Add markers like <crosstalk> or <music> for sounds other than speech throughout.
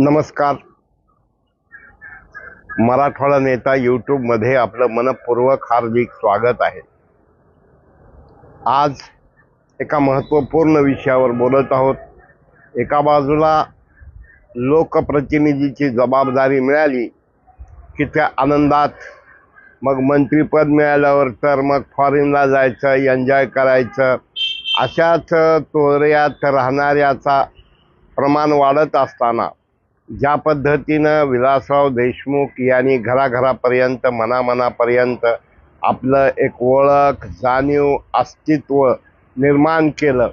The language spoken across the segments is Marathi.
नमस्कार. मराठवाडा नेता यूट्यूबमध्ये आपलं मनपूर्वक हार्दिक स्वागत आहे. आज एका महत्त्वपूर्ण विषयावर बोलत आहोत. एका बाजूला लोकप्रतिनिधीची जबाबदारी मिळाली की त्या आनंदात मग मंत्रीपद मिळाल्यावर तर मग फॉरेनला जायचं एन्जॉय करायचं अशाच तोऱ्यात राहणाऱ्याचा प्रमाण वाढत असताना ज्या पद्धतीनं विलासराव देशमुख यांनी घराघरापर्यंत मनामनापर्यंत आपलं एक ओळख जाणीव अस्तित्व निर्माण केलं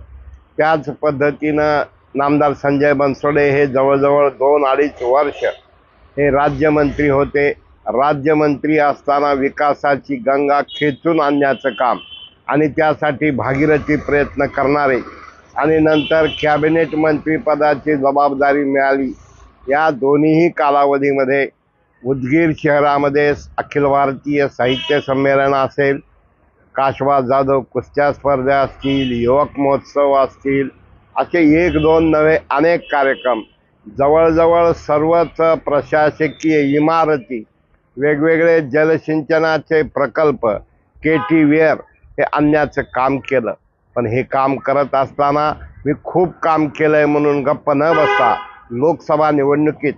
त्याच पद्धतीनं नामदार संजय बनसोडे हे जवळजवळ दोन अडीच वर्ष हे राज्यमंत्री होते. राज्यमंत्री असताना विकासाची गंगा खेचून आणण्याचं काम आणि त्यासाठी भागीरथी प्रयत्न करणारे आणि नंतर कॅबिनेट मंत्रीपदाची जबाबदारी मिळाली. या दोन्हीही कालावधीमध्ये उदगीर शहरामध्ये अखिल भारतीय साहित्य संमेलन असेल काशवा जाधव कुस्त्या स्पर्धा असतील युवक महोत्सव असतील असे एक दोन नवे अनेक कार्यक्रम. जवळजवळ सर्वच प्रशासकीय इमारती वेगवेगळे जलसिंचनाचे प्रकल्प के टी वेअर हे आणण्याचं काम केलं. पण हे काम करत असताना मी खूप काम केलं आहे म्हणून गप्प न बसता लोकसभा निवडणुकीत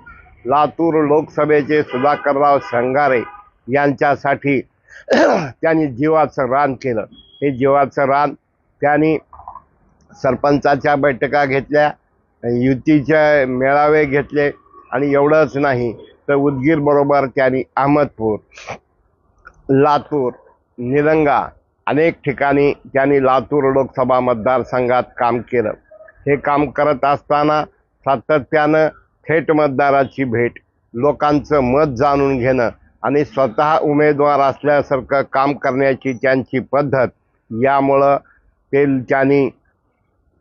लातूर लोकसभेचे सुधाकरराव संगारे यांच्यासाठी <clears throat> त्यांनी जीवाचं रान केलं. हे जीवाचं रान त्यांनी सरपंचाच्या बैठका घेतल्या युतीचे मेळावे घेतले आणि एवढंच नाही तर उदगीरबरोबर त्यांनी अहमदपूर लातूर निलंगा अनेक ठिकाणी त्यांनी लातूर लोकसभा मतदारसंघात काम केलं. हे काम करत असताना सातत्यानं थेट मतदाराची भेट लोकांचं मत जाणून घेणं आणि स्वतः उमेदवार असल्यासारखं काम करण्याची त्यांची पद्धत यामुळं ते त्यांनी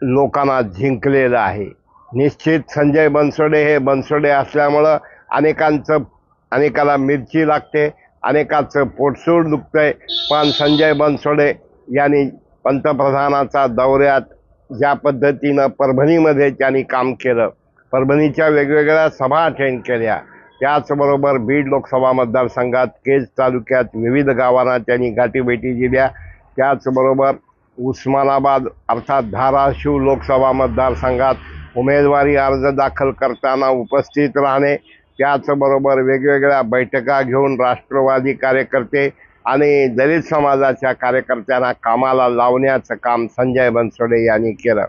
लोकांना जिंकलेलं आहे. निश्चित संजय बनसोडे हे बनसोडे असल्यामुळं अनेकांचं अनेकाला मिरची लागते अनेकाचं पोटसूड दुखतंय. पण संजय बनसोडे यांनी पंतप्रधानाचा दौऱ्यात ज्या पद्धतीनं परभणीमध्ये त्यांनी काम केलं परभणीच्या वेगवेगळ्या सभा अटेंड केल्या. त्याचबरोबर बीड लोकसभा मतदारसंघात केज तालुक्यात विविध गावांना त्यांनी गाठीभेटी दिल्या. त्याचबरोबर उस्मानाबाद अर्थात धाराशिव लोकसभा मतदारसंघात उमेदवारी अर्ज दाखल करताना उपस्थित राहणे. त्याचबरोबर वेगवेगळ्या बैठका घेऊन राष्ट्रवादी कार्यकर्ते आणि दलित समाजाच्या कार्यकर्त्यांना कामाला लावण्याचं काम संजय बनसोडे यांनी केलं.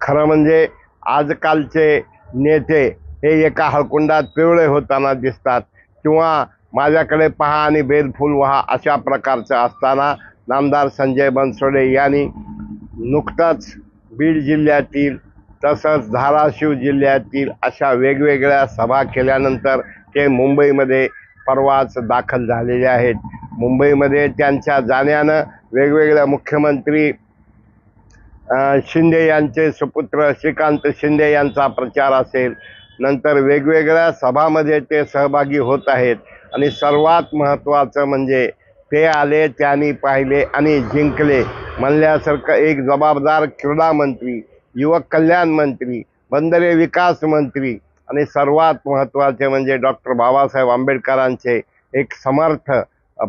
खरं म्हणजे आजकालचे नेते हे एका हळकुंडात पिवळे होताना दिसतात किंवा माझ्याकडे पहा आणि बेलफूल व्हा अशा प्रकारचं असताना नामदार संजय बनसोडे यांनी नुकताच बीड जिल्ह्यातील तसंच धाराशिव जिल्ह्यातील अशा वेगवेगळ्या सभा केल्यानंतर ते मुंबईमध्ये परवाच दाखल झालेले आहेत. मुंबईमध्ये त्यांच्या जाण्यानं वेगवेगळ्या मुख्यमंत्री शिंदे यांचे सुपुत्र श्रीकांत शिंदे यांचा प्रचार असेल. नंतर वेगवेगळ्या सभामध्ये ते सहभागी होत आहेत. आणि सर्वात महत्त्वाचं म्हणजे ते आले त्यांनी पाहिले आणि जिंकले. म्हणल्यासारखं एक जबाबदार क्रीडा मंत्री युवक कल्याण मंत्री बंदरे विकास मंत्री आणि सर्वात महत्त्वाचे म्हणजे डॉक्टर बाबासाहेब आंबेडकरांचे एक समर्थ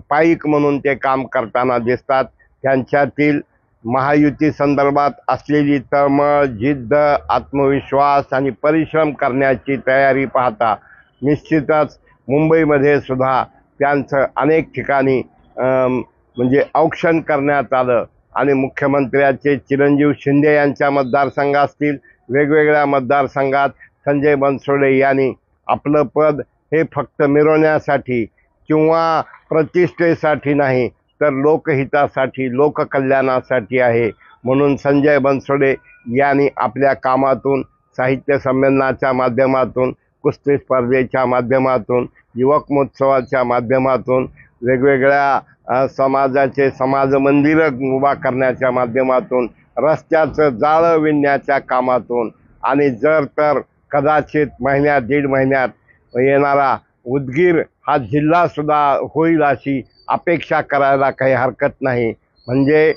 पाईक म्हणून ते काम करताना दिसतात. त्यांच्यातील महायुती संदर्भात असलेली तळमळ जिद्द आत्मविश्वास आणि परिश्रम करण्याची तयारी पाहता निश्चितच मुंबईमध्ये सुद्धा त्यांचं अनेक ठिकाणी म्हणजे औक्षण करण्यात आलं आणि मुख्यमंत्र्याचे चिरंजीव शिंदे यांच्या मतदारसंघ असतील वेगवेगळ्या मतदारसंघात संजय बनसोडे यांनी आपलं पद हे फक्त मिरवण्यासाठी किंवा प्रतिष्ठेसाठी नाही तर लोकहितासाठी लोककल्याणासाठी आहे. म्हणून संजय बनसोडे यांनी आपल्या कामातून साहित्य संमेलनाच्या माध्यमातून कुस्ती स्पर्धेच्या माध्यमातून युवक महोत्सवाच्या माध्यमातून वेगवेगळ्या समाजाचे समाज मंदिरं उभा करण्याच्या माध्यमातून रस्त्याचं जाळं विणण्याच्या कामातून आणि जर तर कदाचित महिन्यात दीड महिन्यात येणारा उदगीर हा जिल्हासुद्धा होईल अशी अपेक्षा करायला काही हरकत नाही. म्हणजे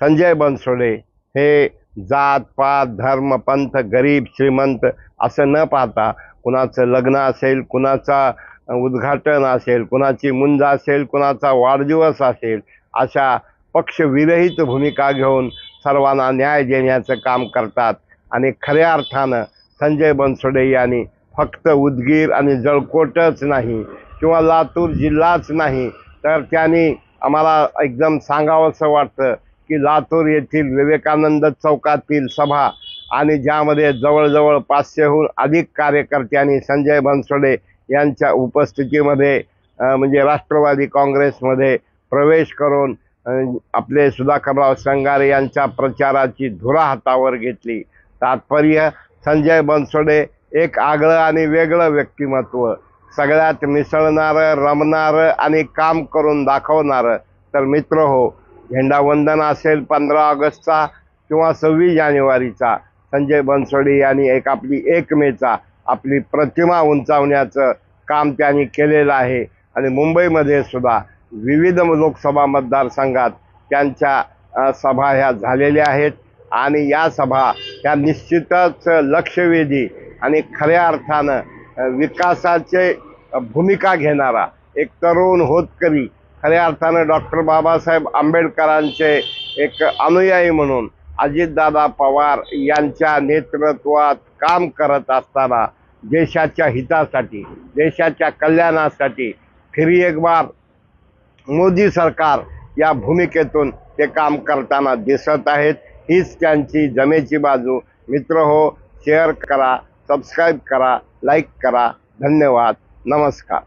संजय बनसोडे हे जात पात धर्म पंथ गरीब श्रीमंत असं न पाहता कुणाचं लग्न असेल कुणाचा उद्घाटन असेल कुणाची मुंज असेल कुणाचा वाढदिवस असेल अशा पक्षविरहित भूमिका घेऊन सर्वांना न्याय देण्याचं काम करतात. आणि खऱ्या अर्थानं संजय बनसोडे यांनी फक्त उदगीर आणि जळकोटच नाही किंवा लातूर जिल्हाच नाही तर त्यांनी आम्हाला एकदम सांगावंसं वाटतं की लातूर येथील विवेकानंद चौकातील सभा आणि ज्यामध्ये जवळजवळ पाचशेहून अधिक कार्यकर्त्यांनी संजय बनसोडे यांच्या उपस्थितीमध्ये म्हणजे राष्ट्रवादी काँग्रेसमध्ये प्रवेश करून आपले सुधाकरराव संगारे यांच्या प्रचाराची धुरा हातावर घेतली. तात्पर्य संजय बनसोडे एक आगळं आणि वेगळं व्यक्तिमत्व. सगळ्यात मिसळणारं रमणारं आणि काम करून दाखवणारं. तर मित्र हो झेंडावंदन असेल पंधरा ऑगस्टचा किंवा सव्वीस जानेवारीचा. संजय बनसोडे यांनी एक आपली एक मेचा आपली प्रतिमा उंचावण्याचं काम त्यांनी केलेलं आहे. आणि मुंबईमध्ये सुद्धा विविध लोकसभा मतदारसंघात त्यांच्या सभा ह्या झालेल्या आहेत. आणि या सभा ह्या निश्चितच लक्षवेधी आणि खऱ्या अर्थानं विकासाचे भूमिका घेणारा एक तरुण होतकरी खऱ्या अर्थानं डॉक्टर बाबासाहेब आंबेडकरांचे एक अनुयायी म्हणून अजितदादा पवार यांच्या नेतृत्वात काम करत असताना देशाच्या हितासाठी देशाच्या कल्याणासाठी फिरी एक बार मोदी सरकार या भूमिकेतून ते काम करताना दिसत आहेत. हीच त्यांची जमेची बाजू. मित्र हो शेअर करा सबस्क्राईब करा लाईक करा. धन्यवाद. नमस्कार.